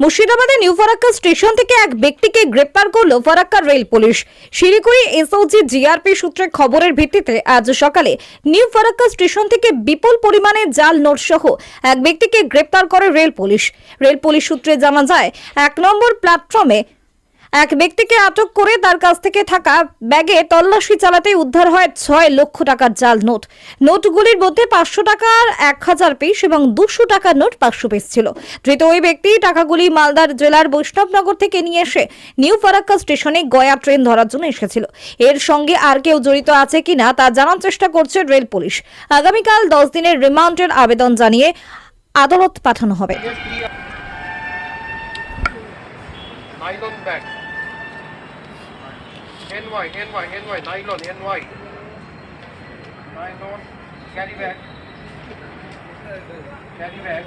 মুর্শিদাবাদের new Farakka station থেকে এক ব্যক্তিকে গ্রেপ্তার করল Farakka rail police. Siliguri SOG GRP সূত্রে খবরের ভিত্তিতে আজ সকালে নিউ ফারাক্কা স্টেশন থেকে বিপুল পরিমাণে জাল নোট সহ এক ব্যক্তিকে গ্রেপ্তার করে রেল পুলিশ। রেল পুলিশ সূত্রে জানা যায়, এক নম্বর প্ল্যাটফর্মে এক ব্যক্তিকে আটক করে তার কাছ থেকে থাকা ব্যাগে তল্লাশি চালাতে উদ্ধার হয় ছয় লক্ষ টাকার জাল নোট। নোটগুলির মধ্যে পাঁচশো টাকার এক হাজার পিস এবং দুশো টাকার নোট পাঁচশো পিস ছিল। ধৃত ওই ব্যক্তি টাকাগুলি মালদার জেলার বৈষ্ণবনগর থেকে নিয়ে এসে নিউ ফারাক্কা স্টেশনে গয়া ট্রেন ধরার জন্য এসেছিল। এর সঙ্গে আর কেউ জড়িত আছে কিনা তা জানার চেষ্টা করছে রেল পুলিশ। আগামীকাল দশ দিনের রিমান্ডের আবেদন জানিয়ে আদালত পাঠানো হবে। nylon bag. NY, NY, NY, nylon, NY. Nylon, carry bag. Carry bag.